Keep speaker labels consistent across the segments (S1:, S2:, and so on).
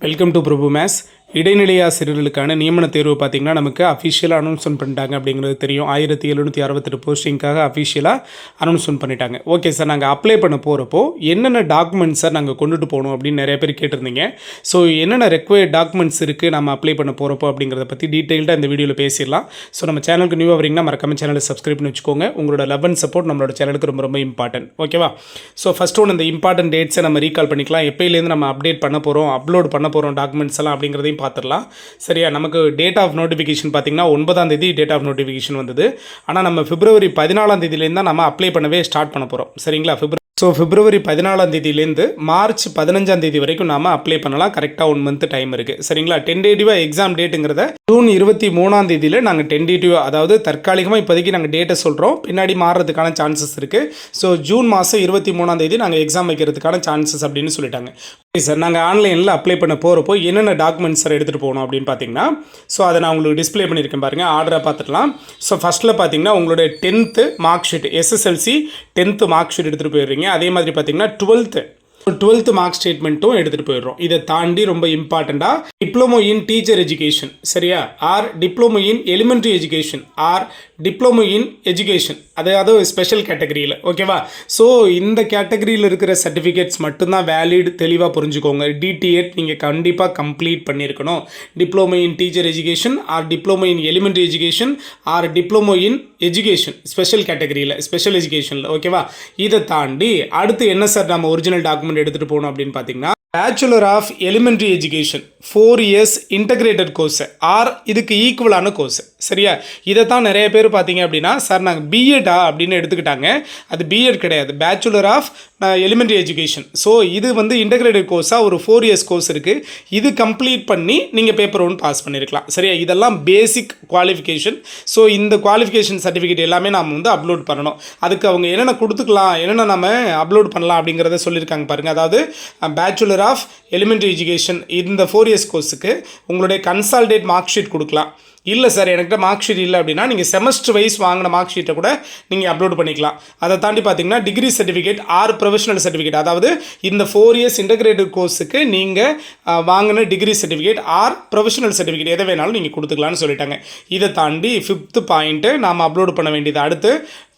S1: Welcome to Prabhu maze இடைநிலை ஆசிரியர்களுக்கான நியமன தேர்வு பார்த்திங்கன்னா நமக்கு அஃபிஷியலாக அனௌன்ஸ்மெண்ட் பண்ணிட்டாங்க அப்படிங்கிறது தெரியும். ஆயிரத்தி எழுநூற்றி அறுபத்தெட்டு போஸ்டிங்காக அஃபிஷியலாக அனௌன்ஸ்மெண்ட் பண்ணிட்டாங்க. ஓகே சார் நாங்கள் அப்ளை பண்ண போகிறப்போ என்னென்ன டாக்குமெண்ட்ஸ் சார் நாங்கள் கொண்டுட்டு போகணும் அப்படின்னு நிறைய பேர் கேட்டிருந்தீங்க. ஸோ என்னென்ன ரெக்வயர்ட் டாக்குமெண்ட்ஸ் இருக்குது நம்ம அப்ளை பண்ண போகிறப்போ அப்படிங்கிறத பற்றி டீட்டெயில்டாக இந்த வீடியோவில் பேசிடலாம். ஸோ நம்ம சேனலுக்கு நியூவாக வரீங்கன்னா மறக்காம சேனலை சப்ஸ்கிரைப் பண்ணி வச்சுக்கோங்க. உங்களோட லவ் அண்ட் சப்போர்ட் நம்மளோட சேனலுக்கு ரொம்ப ரொம்ப இம்பார்ட்டன்ட் ஓகேவா ஸோ ஃபஸ்ட் ஒன்று இந்த இம்பார்ட்டன்ட் டேட்ஸை நம்ம ரீகால் பண்ணிக்கலாம். எப்பயிலேருந்து நம்ம அப்டேட் பண்ண போகிறோம் அப்லோட் பண்ண போகிறோம் டாக்குமெண்ட்ஸ் எல்லாம் அப்படிங்கிறதையும் பார்த்துடலாம். சரியா நமக்கு டேட் ஆஃப் நோட்டிஃபிகேஷன் பார்த்தீங்கன்னா ஒன்பதாம் தேதி டேட் ஆஃப் நோட்டிஃபிகேஷன் வந்தது. ஆனால் நம்ம பிப்ரவரி பதினாலாம் தேதியிலேருந்து தான் நம்ம அப்ளை பண்ணவே ஸ்டார்ட் பண்ண போகிறோம் சரிங்களா பிப்ரவரி ஸோ பிப்ரவரி பதினாலாம் தேதியிலேருந்து மார்ச் பதினஞ்சாம் தேதி வரைக்கும் நாம் அப்ளை பண்ணலாம். கரெக்டாக ஒன் மந்த் டைம் இருக்குது சரிங்களா டென்டேட்டிவாக எக்ஸாம் டேட்டுங்கிறத ஜூன் இருபத்தி மூணாம் தேதியில் நாங்கள் டென்டேட்டிவ் அதாவது தற்காலிகமாக இப்போதைக்கு நாங்கள் டேட்டை சொல்கிறோம் பின்னாடி மாறுறதுக்கான சான்சஸ் இருக்குது ஸோ ஜூன் மாதம் இருபத்தி மூணாம் தேதி நாங்கள் எக்ஸாம் வைக்கிறதுக்கான சான்சஸ் அப்படின்னு சொல்லிட்டாங்க. ஓகே சார் நாங்கள் ஆன்லைனில் அப்ளை பண்ண போகிறப்போ என்னென்ன டாக்குமெண்ட்ஸ் சார் எடுத்துகிட்டு போகணும் அப்படின்னு பார்த்தீங்கன்னா ஸோ அதை நான் உங்களுக்கு டிஸ்ப்ளே பண்ணியிருக்கேன் பாருங்கள் ஆர்டரை பார்த்துக்கலாம் ஸோ ஃபஸ்ட்டில் பார்த்தீங்கன்னா உங்களுடைய tenth mark sheet SSLC tenth mark sheet எடுத்துகிட்டு போயிடுறீங்க. அதே மாதிரி பார்த்தீங்கன்னா டுவெல்த்து டுவெல்த் மார்க் ஸ்டேட்மெண்ட்டும் எடுத்துகிட்டு போயிடுறோம். இதை தாண்டி ரொம்ப இம்பார்ட்டண்ட்டாக டிப்ளமோ இன் டீச்சர் எஜுகேஷன் சரியா? Or diploma in elementary education or diploma in education அதாவது ஸ்பெஷல் கேட்டகரியில் ஓகேவா ஸோ இந்த கேட்டகரியில் இருக்கிற சர்டிஃபிகேட்ஸ் மட்டும்தான் வேலிட் தெளிவாக புரிஞ்சுக்கோங்க. டிடிஎட் நீங்கள் கண்டிப்பாக கம்ப்ளீட் பண்ணியிருக்கணும் diploma in teacher education or diploma in elementary education or diploma in education special கேட்டகரியில் ஸ்பெஷல் எஜுகேஷனில் ஓகேவா இதை தாண்டி அடுத்து என்ன சார் நம்ம ஒரிஜினல் டாக்குமெண்ட் எடுத்துகிட்டு போகணும் அப்படின்னு பார்த்தீங்கன்னா bachelor of elementary education four years integrated course or இதுக்கு ஈக்குவலான கோர்ஸு சரியா? இதை தான் நிறைய பேர் பார்த்தீங்க அப்படின்னா சார் நாங்கள் பிஎட்டா அப்படின்னு எடுத்துக்கிட்டாங்க. அது பிஎட் கிடையாது. Bachelor of elementary education so இது வந்து இன்டகிரேட்டட் கோர்ஸாக ஒரு ஃபோர் இயர்ஸ் கோர்ஸ் இருக்குது இது கம்ப்ளீட் பண்ணி நீங்கள் பேப்பர் ஒன் பாஸ் பண்ணியிருக்கலாம் சரியா? இதெல்லாம் பேசிக் குவாலிஃபிகேஷன் ஸோ இந்த குவாலிஃபிகேஷன் சர்டிஃபிகேட் எல்லாமே நாம் வந்து அப்லோட் பண்ணணும். அதுக்கு அவங்க என்னென்ன கொடுத்துக்கலாம் என்னென்ன நம்ம அப்லோட் பண்ணலாம் அப்படிங்கிறத சொல்லியிருக்காங்க பாருங்கள் அதாவது பேச்சுலர் ஆஃப் எலிமெண்ட்ரி எஜுகேஷன் இந்த ஃபோர் இயர்ஸ் கோர்ஸுக்கு உங்களுடைய கன்சால்டேட் மார்க் ஷீட் கொடுக்கலாம். இல்லை சார் என்கிட்ட மார்க் ஷீட் இல்லை அப்படின்னா நீங்கள் செமஸ்டர் வைஸ் வாங்கின மார்க் ஷீட்டை கூட நீங்கள் அப்லோட் பண்ணிக்கலாம். அதை தாண்டி பார்த்தீங்கன்னா degree certificate or professional certificate அதாவது இந்த ஃபோர் இயர்ஸ் இன்டகிரேட்டட் கோர்ஸுக்கு நீங்கள் வாங்கின degree certificate or professional certificate எதை வேணாலும் நீங்கள் கொடுத்துக்கலாம்னு சொல்லிட்டாங்க. இதை தாண்டி ஃபிஃப்த்து பாயிண்ட்டு நாம் அப்லோட் பண்ண வேண்டியது அடுத்து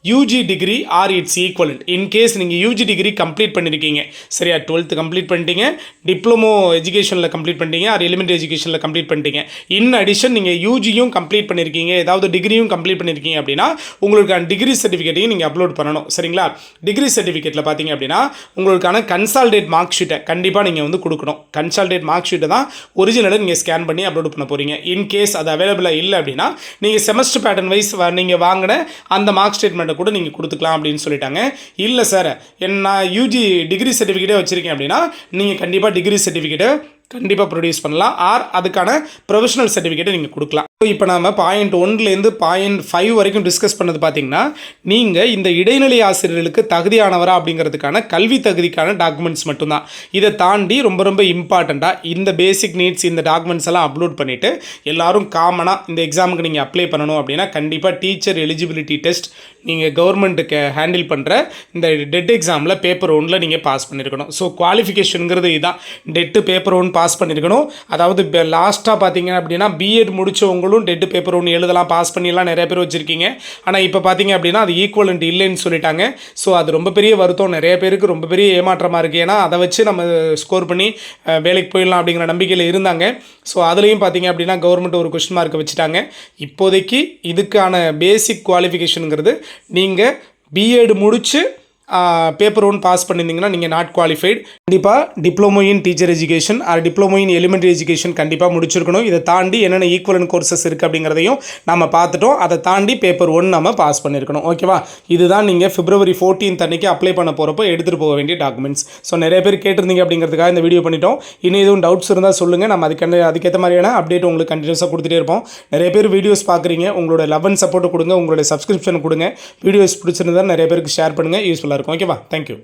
S1: UG degree or its equivalent in case நீங்கள் யூஜி டிகிரி கம்ப்ளீட் பண்ணியிருக்கீங்க சரியா? டுவெல்த்து கம்ப்ளீட் பண்ணிட்டீங்க. டிப்ளமோ எஜுகேஷனில் கம்ப்ளீட் பண்ணிட்டீங்க. ஆர் எலிமெண்ட்ரி எஜுகேஷனில் கம்ப்ளீட் பண்ணிட்டீங்க. இன் அடிஷன் நீங்கள் யூஜியும் கம்ப்ளீட் பண்ணியிருக்கீங்க ஏதாவது டிகிரியும் கம்ப்ளீட் பண்ணியிருக்கீங்க அப்படின்னா உங்களுக்கான டிகிரி சர்டிஃபிகேட்டையும் நீங்கள் அப்லோட் பண்ணணும். சரிங்களா? டிகிரி சர்டிஃபிகேட்டில் பார்த்தீங்க அப்படின்னா உங்களுக்கான கன்சால்டேட் மார்க் ஷீட்டை கண்டிப்பாக நீங்கள் வந்து கொடுக்கணும். கன்சால்டேட் மார்க் ஷீட்டை தான் ஒரிஜினலாக நீங்கள் ஸ்கேன் பண்ணி அப்லோட் பண்ண போகிறீங்க இன் கேஸ் அது அவைலபிளாக இல்லை அப்படின்னா நீங்கள் செமஸ்டர் பேட்டர்ன் வைஸ் நீங்கள் வாங்கின அந்த மார்க் ஸ்டேட்மெண்ட் கூட நீங்கள் கொடுத்துக்கலாம் அப்படின்னு சொல்லிட்டாங்க. இல்லை சார் என்ன யூஜி டிகிரி சர்டிஃபிகேட்டே வச்சுருக்கேன் அப்படின்னா நீங்கள் கண்டிப்பாக டிகிரி சர்டிஃபிகேட்டை கண்டிப்பாக ப்ரொடியூஸ் பண்ணலாம். ஆர் அதுக்கான ப்ரொஃபஷனல் சர்டிஃபிகேட்டை நீங்கள் கொடுக்கலாம். இப்போ நாம் பாயிண்ட் ஒன்லேருந்து பாயிண்ட் ஃபைவ் வரைக்கும் டிஸ்கஸ் பண்ணது பார்த்தீங்கன்னா நீங்கள் இந்த இடைநிலை ஆசிரியர்களுக்கு தகுதியானவரா அப்படிங்கிறதுக்கான கல்வி தகுதிக்கான டாக்குமெண்ட்ஸ் மட்டும்தான். இதை தாண்டி ரொம்ப ரொம்ப இம்பார்ட்டண்ட்டாக இந்த பேசிக் நீட்ஸ் இந்த டாக்குமெண்ட்ஸ் எல்லாம் அப்லோட் பண்ணிவிட்டு எல்லாரும் காமனாக இந்த எக்ஸாமுக்கு நீங்கள் அப்ளை பண்ணணும் அப்படின்னா கண்டிப்பாக டீச்சர் எலிஜிபிலிட்டி டெஸ்ட் நீங்கள் கவர்மெண்ட்டுக்கு ஹேண்டில் பண்ணுற இந்த டெட் எக்ஸாமில் பேப்பர் ஒன்றில் நீங்கள் பாஸ் பண்ணியிருக்கணும் ஸோ குவாலிஃபிகேஷனுங்கிறது இதுதான் டெட்டு பேப்பர் ஒன் பாஸ் பண்ணியிருக்கணும் அதாவது லாஸ்ட்டாக பார்த்தீங்க அப்படின்னா பிஎட் முடித்தவங்களும் டெட்டு பேப்பர் ஒன்று எழுதலாம் பாஸ் பண்ணிலாம் நிறைய பேர் வச்சுருக்கீங்க. ஆனால் இப்போ பார்த்தீங்க அப்படின்னா அது ஈக்குவலண்ட் இல்லைன்னு சொல்லிட்டாங்க. ஸோ அது ரொம்ப பெரிய வருத்தம். நிறைய பேருக்கு ரொம்ப பெரிய ஏமாற்றமாக இருக்குது ஏன்னா அதை வச்சு நம்ம ஸ்கோர் பண்ணி வேலைக்கு போயிடலாம் அப்படிங்கிற நம்பிக்கையில் இருந்தாங்க. ஸோ அதுலேயும் பார்த்தீங்க அப்படின்னா கவர்மெண்ட் ஒரு கொஸ்டின் மார்க் வச்சுட்டாங்க. இப்போதைக்கு இதுக்கான பேசிக் குவாலிஃபிகேஷனுங்கிறது நீங்கள் பிஎட் முடித்து பேப்பர் ஒன் பாஸ் பண்ணியிருந்தீங்கன்னா நீங்கள் நாட் குவாலிஃபைடு கண்டிப்பாக diploma in teacher education or diploma in elementary education கண்டிப்பாக முடிச்சிருக்கணும். இதை தாண்டி என்னென்ன ஈக்குவலன் கோர்சஸ் இருக்குது அப்படிங்கிறதையும் நம்ம பார்த்துட்டோம். அதை தாண்டி பேப்பர் ஒன் நம்ம பாஸ் பண்ணியிருக்கணும் ஓகேவா இதுதான் நீங்கள் பிப்ரவரி ஃபோர்டீன் அன்றைக்கி அப்ளை பண்ண போகிறப்போ எடுத்துகிட்டு போக வேண்டிய டாக்குமெண்ட்ஸ் ஸோ நிறைய பேர் கேட்டிருந்தீங்க அப்படிங்கிறதுக்காக இந்த வீடியோ பண்ணிட்டோம். இன்னும் எதுவும் டவுட்ஸ் இருந்தால் சொல்லுங்கள் நம்ம அதுக்கு அதுக்கேற்ற மாதிரியான அப்டேட் உங்களுக்கு கண்டினியூஸாக கொடுத்துட்டே இருப்போம். நிறைய பேர் வீடியோஸ் பார்க்குறீங்க. உங்களோட லவ் அண்ட் சப்போர்ட் கொடுங்க. உங்களோட சப்ஸ்கிரிப்ஷன் கொடுங்க. வீடியோஸ் பிடிச்சிருந்தா நிறைய பேருக்கு ஷேர் பண்ணுங்கள் யூஸ்ஃபுல்லாக இருக்கும் ஓகேவா தேங்க்யூ